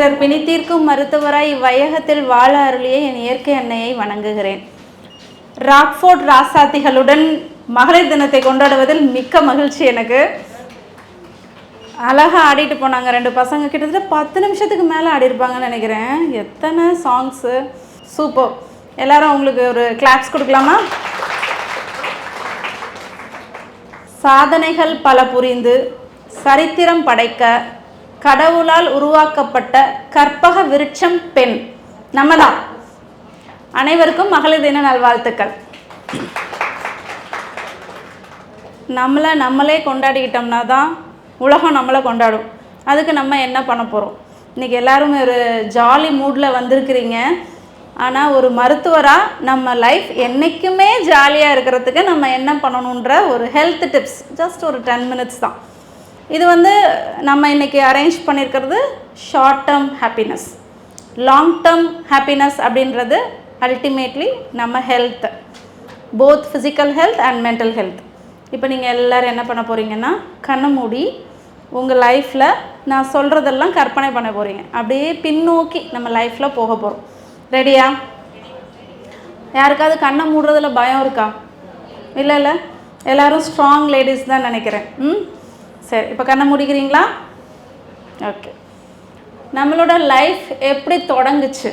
பிறர் பிணித்தீர்க்கும் மருத்துவராய் இவ்வையகத்தில் வாழ அருளிய என் இயற்கை அன்னையை வணங்குகிறேன். ராக்ஃபோர்ட் ராசாத்திகளுடன் மகளிர் தினத்தை கொண்டாடுவதில் மிக்க மகிழ்ச்சி எனக்கு. அழகாக ஆடிட்டு போனாங்க ரெண்டு பசங்க. கிட்டத்தட்ட பத்து நிமிஷத்துக்கு மேலே ஆடிருப்பாங்கன்னு நினைக்கிறேன். எத்தனை சாங்ஸு சூப்பர் எல்லாரும் உங்களுக்கு ஒரு கிளாப்ஸ் கொடுக்கலாமா? சாதனைகள் பல புரிந்து சரித்திரம் படைக்க கடவுளால் உருவாக்கப்பட்ட கற்பக விருட்சம் பெண். நம்ம தான் அனைவருக்கும் மகளிர் தின நல்வாழ்த்துக்கள். நம்மளை நம்மளே கொண்டாடிக்கிட்டோம்னா தான் உலகம் நம்மளை கொண்டாடும். அதுக்கு நம்ம என்ன பண்ண போகிறோம் இன்றைக்கி எல்லோரும் ஒரு ஜாலி மூடில் வந்திருக்கிறீங்க. ஆனால் ஒரு மருத்துவராக நம்ம லைஃப் என்றைக்குமே ஜாலியாக இருக்கிறதுக்கு நம்ம என்ன பண்ணணுன்ற ஒரு ஹெல்த் டிப்ஸ் ஜஸ்ட் ஒரு டென் மினிட்ஸ் தான். இது வந்து நம்ம இன்றைக்கி அரேஞ்ச் பண்ணியிருக்கிறது short term happiness long term happiness அப்படின்றது அல்டிமேட்லி நம்ம health both physical health and mental health இப்போ நீங்கள் எல்லோரும் என்ன பண்ண போகிறீங்கன்னா கண்ணை மூடி உங்கள் லைஃப்பில் நான் சொல்கிறதெல்லாம் கற்பனை பண்ண போகிறீங்க அப்படியே பின்னோக்கி நம்ம லைஃப்பில் போக போகிறோம் ரெடியா யாருக்காவது கண்ணை மூடுறதுல பயம் இருக்கா? இல்லை இல்லை. எல்லாரும் ஸ்ட்ராங் லேடிஸ் தான் நினைக்கிறேன். ம்? சரி இப்போ கண்ணை முடிக்கிறீங்களா? ஓகே நம்மளோட லைஃப் எப்படி தொடங்குச்சு?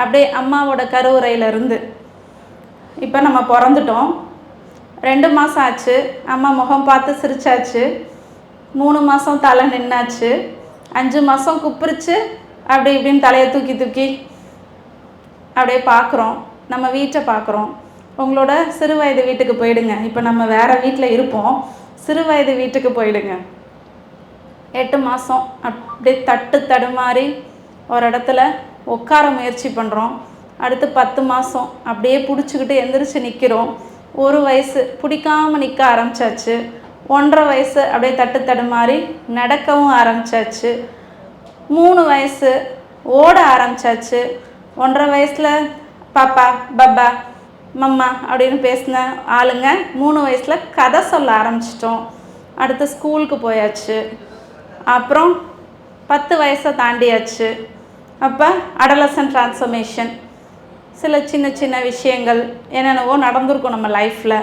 அப்படியே அம்மாவோட கருவுரையிலேருந்து. இப்போ நம்ம பிறந்துட்டோம். ரெண்டு மாதம் ஆச்சு. அம்மா முகம் பார்த்து சிரிச்சாச்சு. மூணு மாதம் தலை நின்னாச்சு. அஞ்சு மாதம் குப்பிரிச்சு. அப்படி இப்படின்னு தலையை தூக்கி தூக்கி அப்படியே பார்க்குறோம். நம்ம வீட்டை பார்க்குறோம். உங்களோட சிறு வயது வீட்டுக்கு போயிடுங்க. இப்போ நம்ம வேறு வீட்டில் இருப்போம். சிறு வயது வீட்டுக்கு போயிடுங்க. எட்டு மாதம் அப்படியே தட்டு தடுமாறி ஒரு இடத்துல உட்கார முயற்சி பண்ணுறோம் அடுத்து பத்து மாதம் அப்படியே பிடிச்சிக்கிட்டு எந்திரிச்சு நிற்கிறோம் ஒரு வயசு பிடிக்காம நிற்க ஆரம்பிச்சாச்சு. ஒன்றரை வயசு அப்படியே தட்டு தடுமாறி நடக்கவும் ஆரம்பிச்சாச்சு. மூணு வயசு ஓட ஆரம்பிச்சாச்சு. ஒன்றரை வயசில் பாப்பா பப்பா மம்மா அப்படின்னு பேசின ஆளுங்க மூணு வயசில் கதை சொல்ல ஆரம்பிச்சிட்டோம். அடுத்து ஸ்கூலுக்கு போயாச்சு. அப்புறம் பத்து வயசை தாண்டியாச்சு. அப்போ அடலசன் டிரான்ஸ்ஃபர்மேஷன் சில சின்ன சின்ன விஷயங்கள் என்னென்னவோ நடந்திருக்கும் நம்ம லைஃப்பில்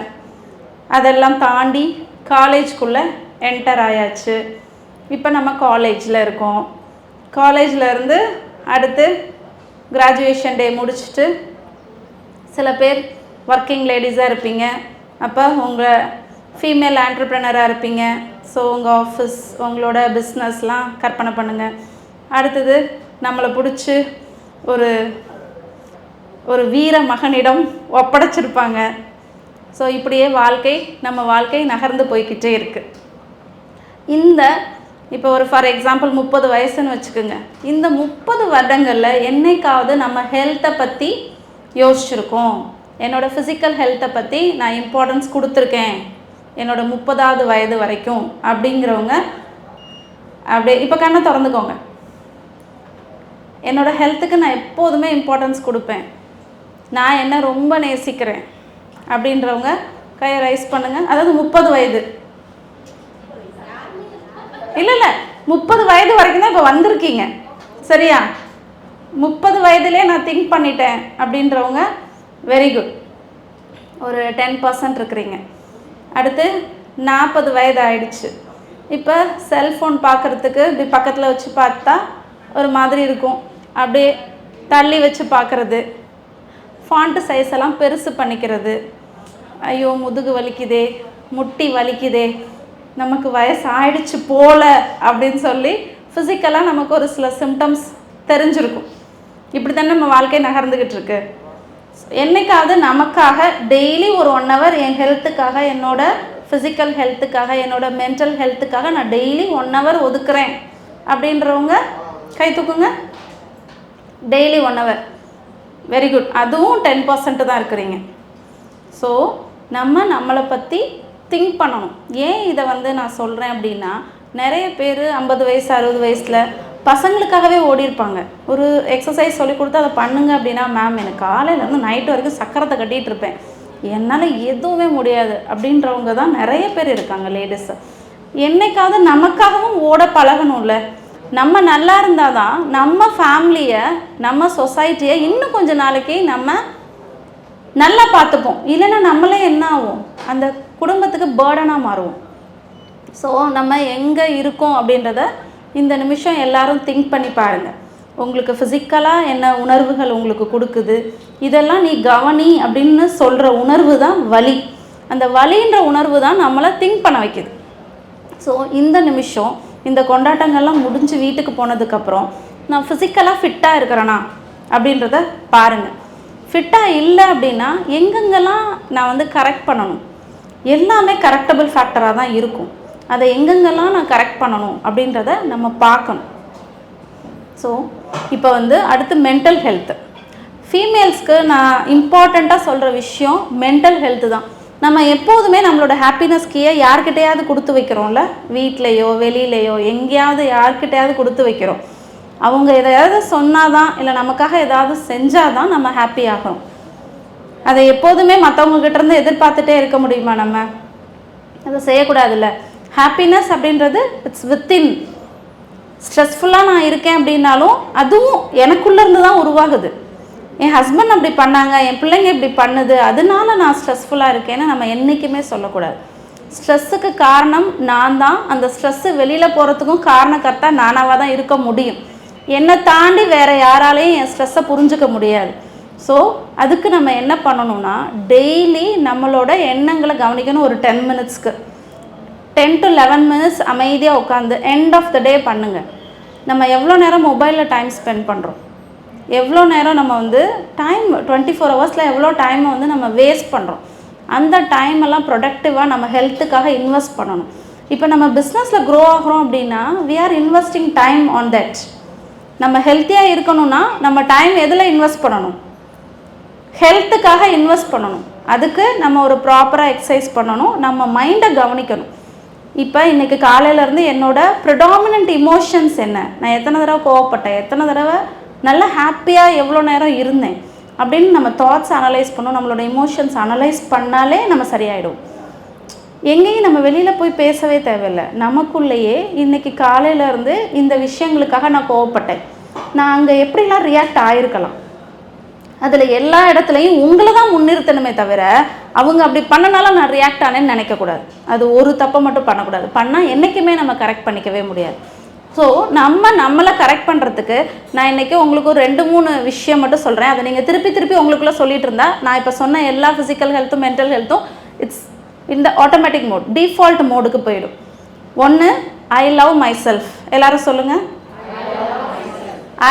அதெல்லாம் தாண்டி காலேஜ்குள்ளே என்டர் ஆயாச்சு. இப்போ நம்ம காலேஜில் இருக்கோம். காலேஜில் இருந்து அடுத்து கிராஜுவேஷன் டே முடிச்சுட்டு சில பேர் ஒர்க்கிங் லேடிஸாக இருப்பீங்க. அப்போ உங்கள் ஃபீமேல் ஆண்டர்ப்ரனராக இருப்பீங்க. ஸோ உங்கள் ஆஃபீஸ் உங்களோட பிஸ்னஸ்லாம் கற்பனை பண்ணுங்கள் அடுத்தது நம்மளை பிடிச்சி ஒரு ஒரு வீர மகனிடம் ஒப்படைச்சிருப்பாங்க. ஸோ இப்படியே வாழ்க்கை நம்ம வாழ்க்கை நகர்ந்து போய்கிட்டே இருக்குது இந்த இப்போ ஒரு ஃபார் எக்ஸாம்பிள் முப்பது வயசுன்னு வச்சுக்கோங்க. இந்த முப்பது வருடங்களில் என்னைக்காவது நம்ம ஹெல்த்தை பற்றி யோசிச்சிருக்கோம். என்னோடய ஃபிசிக்கல் ஹெல்த்தை பற்றி நான் இம்பார்ட்டன்ஸ் கொடுத்துருக்கேன். என்னோடய முப்பதாவது வயது வரைக்கும் அப்படிங்கிறவங்க அப்படியே இப்போ கண்ணை திறந்துக்கோங்க. என்னோடய ஹெல்த்துக்கு நான் எப்போதுமே இம்பார்ட்டன்ஸ் கொடுப்பேன். நான் என்ன ரொம்ப நேசிக்கிறேன் அப்படின்றவங்க கையை ரைஸ் பண்ணுங்கள் அதாவது முப்பது வயது. இல்லை இல்லை முப்பது வயது வரைக்கும் தான் இப்போ வந்திருக்கீங்க. சரியா? முப்பது வயதுலேயே நான் திங்க் பண்ணிட்டேன் அப்படின்றவங்க வெரி குட் ஒரு டென் பர்சன்ட் இருக்கிறீங்க. அடுத்து நாற்பது வயது ஆயிடுச்சு இப்போ செல்ஃபோன் பார்க்குறதுக்கு இப்படி பக்கத்தில் வச்சு பார்த்தா ஒரு மாதிரி இருக்கும். அப்படியே தள்ளி வச்சு பார்க்குறது ஃபாண்ட்டு சைஸ் எல்லாம் பெருசு பண்ணிக்கிறது. ஐயோ முதுகு வலிக்குதே முட்டி வலிக்குதே நமக்கு வயசு ஆயிடுச்சு போல அப்படின்னு சொல்லி ஃபிசிக்கலாக நமக்கு ஒரு சில சிம்டம்ஸ் தெரிஞ்சிருக்கும். இப்படி தானே நம்ம வாழ்க்கை நகர்ந்துக்கிட்டு இருக்கு. என்னைக்காவது நமக்காக டெய்லி ஒரு ஒன் ஹவர் என் ஹெல்த்துக்காக என்னோட ஃபிசிக்கல் ஹெல்த்துக்காக என்னோட மென்டல் ஹெல்த்துக்காக நான் டெய்லி ஒன் ஹவர் ஒதுக்குறேன். அப்படின்றவங்க கை தூக்குங்க. Daily one hour very good அதுவும் டென் பர்சன்ட் தான் இருக்கிறீங்க. ஸோ நம்ம நம்மளை பற்றி திங்க் பண்ணணும். ஏன் இதை வந்து நான் சொல்கிறேன் அப்படின்னா நிறைய பேர் ஐம்பது வயசு அறுபது வயசில் பசங்களுக்காகவே ஓடிருப்பாங்க ஒரு எக்ஸசைஸ் சொல்லி கொடுத்து அதை பண்ணுங்க அப்படின்னா மேம் எனக்கு காலையிலேருந்து நைட்டு வரைக்கும் சக்கரத்தை கட்டிகிட்டு இருப்பேன். என்னால் எதுவுமே முடியாது. அப்படின்றவங்க தான் நிறைய பேர் இருக்காங்க லேடிஸு என்னைக்காவது நமக்காகவும் ஓட பழகணும்ல. நம்ம நல்லா இருந்தால் தான் நம்ம ஃபேமிலியை நம்ம சொசைட்டியை இன்னும் கொஞ்ச நாளைக்கு நம்ம நல்லா பார்த்துப்போம். இல்லைன்னா நம்மளே என்ன ஆகும்? அந்த குடும்பத்துக்கு பேர்டனாக மாறுவோம். ஸோ நம்ம எங்கே இருக்கோம் அப்படின்றத இந்த நிமிஷம் எல்லாரும் திங்க் பண்ணி பாருங்கள் உங்களுக்கு ஃபிசிக்கலாக என்ன உணர்வுகள் உங்களுக்கு கொடுக்குது? இதெல்லாம் நீ கவனி அப்படின்னு சொல்கிற உணர்வு தான் வலி. அந்த வலின்ற உணர்வு தான் நம்மளை திங்க் பண்ண வைக்குது. ஸோ இந்த நிமிஷம் இந்த கொண்டாட்டங்கள்லாம் முடிஞ்சு வீட்டுக்கு போனதுக்கப்புறம் நான் ஃபிசிக்கலாக ஃபிட்டாக இருக்கிறேனா அப்படின்றத பாருங்கள் ஃபிட்டாக இல்லை அப்படின்னா எங்கெங்கெல்லாம் நான் வந்து கரெக்ட் பண்ணணும்? எல்லாமே கரெக்டபிள் ஃபேக்டராக தான் இருக்கும். அதை எங்கெங்கெல்லாம் நான் கரெக்ட் பண்ணணும் அப்படின்றத நம்ம பார்க்கணும். ஸோ இப்போ வந்து அடுத்து மென்டல் ஹெல்த்து ஃபீமேல்ஸ்க்கு நான் இம்பார்ட்டண்ட்டாக சொல்கிற விஷயம் மென்டல் ஹெல்த்து தான். நம்ம எப்போதுமே நம்மளோட ஹாப்பினஸ் கீயை யார்கிட்டையாவது கொடுத்து வைக்கிறோம்ல? வீட்லேயோ வெளியிலையோ எங்கேயாவது யார்கிட்டையாவது கொடுத்து வைக்கிறோம். அவங்க எதையாவது சொன்னால் தான் இல்லை நமக்காக ஏதாவது செஞ்சால் தான் நம்ம ஹாப்பி ஆகிறோம். அதை எப்போதுமே மற்றவங்க கிட்டேருந்து எதிர்பார்த்துட்டே இருக்க முடியுமா நம்ம? அதை செய்யக்கூடாதுல்ல. ஹாப்பினஸ் அப்படின்றது இட்ஸ் வித்தின் ஸ்ட்ரெஸ்ஃபுல்லாக நான் இருக்கேன் அப்படின்னாலும் அதுவும் எனக்குள்ளேருந்து தான் உருவாகுது. என் ஹஸ்பண்ட் அப்படி பண்ணாங்க என் பிள்ளைங்க இப்படி பண்ணுது அதனால நான் ஸ்ட்ரெஸ்ஃபுல்லாக இருக்கேன்னு நம்ம என்றைக்குமே சொல்லக்கூடாது. ஸ்ட்ரெஸ்ஸுக்கு காரணம் நான் தான் அந்த ஸ்ட்ரெஸ்ஸு வெளியில் போகிறதுக்கும் காரணக்கர்த்தா நானாவாக தான் இருக்க முடியும். என்னை தாண்டி வேறு யாராலையும் என் ஸ்ட்ரெஸ்ஸை புரிஞ்சுக்க முடியாது. ஸோ அதுக்கு நம்ம என்ன பண்ணணும்னா டெய்லி நம்மளோட எண்ணங்களை கவனிக்கணும் ஒரு டென் மினிட்ஸ்க்கு டென் டு லெவன் மினிட்ஸ் அமைதியாக உட்காந்து எண்ட் ஆஃப் த டே பண்ணுங்கள் நம்ம எவ்வளோ நேரம் மொபைலில் டைம் ஸ்பெண்ட் பண்ணுறோம் எவ்வளோ நேரம் நம்ம வந்து டைம் டுவெண்ட்டி ஃபோர் ஹவர்ஸில் எவ்வளோ டைமை வந்து நம்ம வேஸ்ட் பண்ணுறோம் அந்த டைம் எல்லாம் ப்ரொடக்டிவாக நம்ம ஹெல்த்துக்காக இன்வெஸ்ட் பண்ணணும். இப்போ நம்ம பிஸ்னஸில் க்ரோ ஆகிறோம் அப்படின்னா we are investing time on that நம்ம ஹெல்த்தியாக இருக்கணும்னா நம்ம டைம் எதில் இன்வெஸ்ட் பண்ணணும்? ஹெல்த்துக்காக இன்வெஸ்ட் பண்ணணும். அதுக்கு நம்ம ஒரு ப்ராப்பராக எக்ஸசைஸ் பண்ணணும். நம்ம மைண்டை கவனிக்கணும். இப்போ இன்றைக்கி காலையிலேருந்து என்னோடய ப்ரிடாமினன்ட் இமோஷன்ஸ் என்ன? நான் எத்தனை தடவை கோவப்பட்டேன்? எத்தனை தடவை நல்லா ஹாப்பியாக எவ்வளோ நேரம் இருந்தேன்? அப்படின்னு நம்ம தாட்ஸ் அனலைஸ் பண்ணோம் நம்மளோட இமோஷன்ஸ் அனலைஸ் பண்ணாலே நம்ம சரியாயிடும். எங்கேயும் நம்ம வெளியில் போய் பேசவே தேவையில்லை. நமக்குள்ளேயே இன்றைக்கி காலையிலேருந்து இந்த விஷயங்களுக்காக நான் கோவப்பட்டேன். நான் அங்கே எப்படிலாம் ரியாக்ட் ஆகிருக்கலாம் அதில் எல்லா இடத்துலையும் உங்களை தான் முன்னிறுத்தணுமே தவிர அவங்க அப்படி பண்ணனால நான் ரியாக்ட் ஆனேன்னு நினைக்கக்கூடாது அது ஒரு தப்பை மட்டும் பண்ணக்கூடாது. பண்ணால் என்றைக்குமே நம்ம கரெக்ட் பண்ணிக்கவே முடியாது. ஸோ நம்ம நம்மளை கரெக்ட் பண்ணுறதுக்கு நான் இன்றைக்கி உங்களுக்கு ஒரு ரெண்டு மூணு விஷயம் மட்டும் சொல்கிறேன் அதை நீங்கள் திருப்பி திருப்பி உங்களுக்குள்ளே சொல்லிட்டு இருந்தா நான் இப்போ சொன்ன எல்லா ஃபிசிக்கல் ஹெல்த்தும் மென்டல் ஹெல்த்தும் இட்ஸ் இந்த ஆட்டோமேட்டிக் மோட் டிஃபால்ட் மோடுக்கு போயிடும். ஒன்று ஐ லவ் மை செல்ஃப் எல்லாரும் சொல்லுங்கள்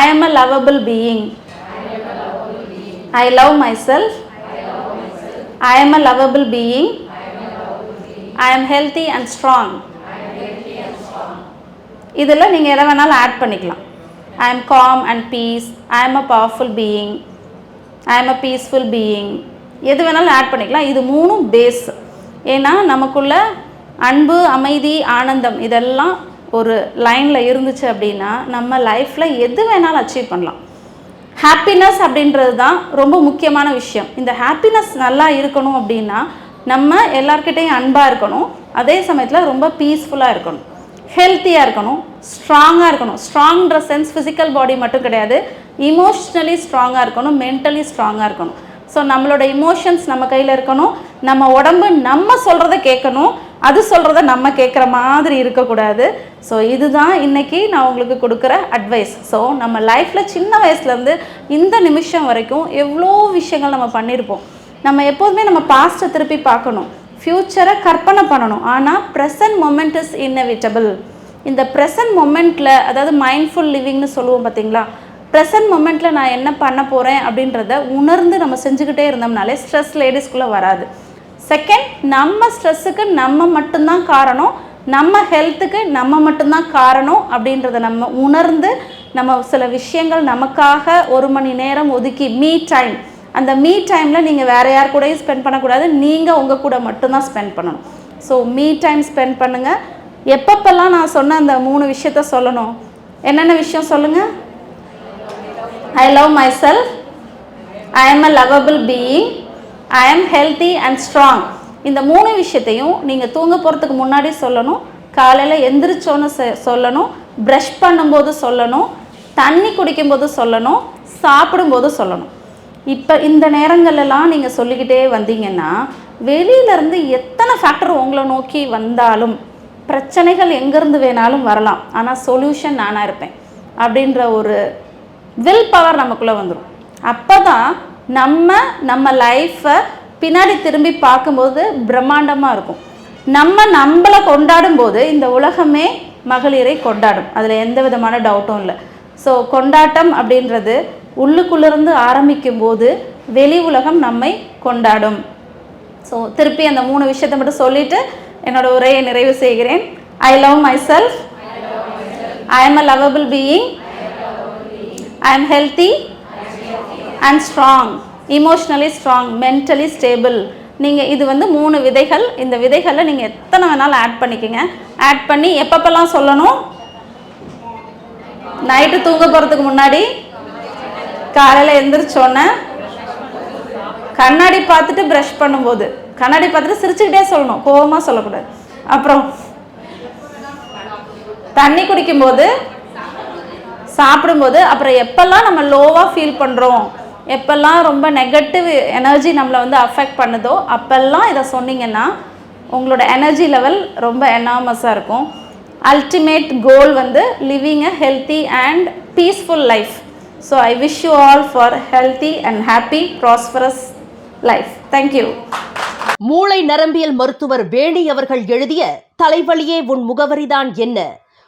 I am a lovable being I love myself I am a lovable being I am healthy and strong இதில் நீங்கள் எதை வேணாலும் ஆட் பண்ணிக்கலாம். I am calm and peace I am a powerful being I am a peaceful being எது வேணாலும் add பண்ணிக்கலாம். இது மூணும் பேஸ் ஏன்னா நமக்குள்ள அன்பு அமைதி ஆனந்தம் இதெல்லாம் ஒரு லைனில் இருந்துச்சு அப்படின்னா நம்ம லைஃப்பில் எது வேணாலும் அச்சீவ் பண்ணலாம். ஹாப்பினஸ் அப்படின்றது தான் ரொம்ப முக்கியமான விஷயம். இந்த ஹாப்பினஸ் நல்லா இருக்கணும் அப்படின்னா நம்ம எல்லார்கிட்டையும் அன்பாக இருக்கணும். அதே சமயத்தில் ரொம்ப பீஸ்ஃபுல்லாக இருக்கணும். ஹெல்த்தியாக இருக்கணும். ஸ்ட்ராங்காக இருக்கணும். ஸ்ட்ராங்ன்ற சென்ஸ் ஃபிசிக்கல் பாடி மட்டும் கிடையாது. இமோஷ்னலி ஸ்ட்ராங்காக இருக்கணும். மென்டலி ஸ்ட்ராங்காக இருக்கணும். ஸோ நம்மளோட இமோஷன்ஸ் நம்ம கையில் இருக்கணும். நம்ம உடம்பு நம்ம சொல்கிறத கேட்கணும். அது சொல்கிறத நம்ம கேட்குற மாதிரி இருக்கக்கூடாது. ஸோ இதுதான் இன்றைக்கி நான் உங்களுக்கு கொடுக்குற அட்வைஸ் ஸோ நம்ம லைஃப்பில் சின்ன வயசுலேருந்து இந்த நிமிஷம் வரைக்கும் எவ்வளோ விஷயங்கள் நம்ம பண்ணியிருப்போம் நம்ம எப்போதுமே நம்ம பாஸ்ட்டை திருப்பி பார்க்கணும். ஃப்யூச்சரை கற்பனை பண்ணணும். ஆனால் ப்ரெசன்ட் மொமெண்ட் இஸ் இன்னெவிட்டபிள் இந்த ப்ரெசன்ட் மொமெண்ட்டில் அதாவது மைண்ட்ஃபுல் லிவிங்னு சொல்லுவோம் பார்த்தீங்களா ப்ரெசன்ட் மொமெண்ட்டில் நான் என்ன பண்ண போகிறேன் அப்படின்றத உணர்ந்து நம்ம செஞ்சுக்கிட்டே இருந்தோம்னாலே ஸ்ட்ரெஸ் லேடிஸ்குள்ளே வராது. செகண்ட் நம்ம ஸ்ட்ரெஸ்ஸுக்கு நம்ம மட்டும்தான் காரணம். நம்ம ஹெல்த்துக்கு நம்ம மட்டும்தான் காரணம் அப்படின்றத நம்ம உணர்ந்து நம்ம சில விஷயங்கள் நமக்காக ஒரு மணி நேரம் ஒதுக்கி மீ டைம் அந்த மீ டைமில் நீங்கள் வேறு யார் கூடயும் ஸ்பெண்ட் பண்ணக்கூடாது. நீங்கள் உங்கள் கூட மட்டும்தான் ஸ்பெண்ட் பண்ணணும். ஸோ மீ டைம் ஸ்பெண்ட் பண்ணுங்கள் எப்பப்பெல்லாம் நான் சொன்ன அந்த மூணு விஷயத்த சொல்லணும்? என்னென்ன விஷயம் சொல்லுங்கள் I love myself I am a lovable being I am healthy and strong இந்த மூணு விஷயத்தையும் நீங்கள் தூங்க போகிறதுக்கு முன்னாடி சொல்லணும் காலையில் எந்திரிச்சோன்னு சொல்லணும் ப்ரஷ் பண்ணும்போது சொல்லணும் தண்ணி குடிக்கும்போது சொல்லணும் சாப்பிடும்போது சொல்லணும். இப்போ இந்த நேரங்கள்லாம் நீங்கள் சொல்லிக்கிட்டே வந்தீங்கன்னா வெளியிலேருந்து எத்தனை ஃபேக்டர் உங்களை நோக்கி வந்தாலும் பிரச்சனைகள் எங்கேருந்து வேணாலும் வரலாம். ஆனால் சொல்யூஷன் நானாக இருப்பேன். அப்படின்ற ஒரு வில் பவர் நமக்குள்ளே வந்துடும் அப்போ தான் நம்ம நம்ம லைஃப்பை பின்னாடி திரும்பி பார்க்கும்போது பிரம்மாண்டமாக இருக்கும். நம்ம நம்மளை கொண்டாடும் போது இந்த உலகமே மகளிரை கொண்டாடும். அதில் எந்த விதமான டவுட்டும் இல்லை. ஸோ கொண்டாட்டம் அப்படின்றது உள்ளுக்குள்ளேருந்து ஆரம்பிக்கும் போது வெளி உலகம் நம்மை கொண்டாடும். ஸோ திருப்பி அந்த மூணு விஷயத்தை மட்டும் சொல்லிட்டு என்னோட உரையை நிறைவு செய்கிறேன். I love myself I am a lovable being I am healthy and strong emotionally strong mentally stable நீங்கள் இது வந்து மூணு விதைகள். இந்த விதைகளை நீங்கள் எத்தனை வேணாலும் ஆட் பண்ணிக்கோங்க. ஆட் பண்ணி எப்பப்பெல்லாம் சொல்லணும்? நைட்டு தூங்க போகிறதுக்கு முன்னாடி காலையில் எந்திரிச்சோன்னே கண்ணாடி பார்த்துட்டு ப்ரஷ் பண்ணும்போது. கண்ணாடி பார்த்துட்டு சிரிச்சுக்கிட்டே சொல்லணும். கோபமாக சொல்லக்கூடாது. அப்புறம் தண்ணி குடிக்கும்போது சாப்பிடும்போது அப்புறம் எப்பெல்லாம் நம்ம லோவாக ஃபீல் பண்ணுறோம் எப்பெல்லாம் ரொம்ப நெகட்டிவ் எனர்ஜி நம்மளை வந்து அஃபெக்ட் பண்ணுதோ அப்பெல்லாம் இதை சொன்னீங்கன்னா உங்களோட எனர்ஜி லெவல் ரொம்ப எனாமஸாக இருக்கும். அல்டிமேட் கோல் வந்து living a healthy and peaceful life so I wish you all for healthy and happy prosperous life thank you மூளை நரம்பியல் மருத்துவர் வேணி அவர்கள் எழுதிய தலைவலியே உன் முகவரிதான் என்ன?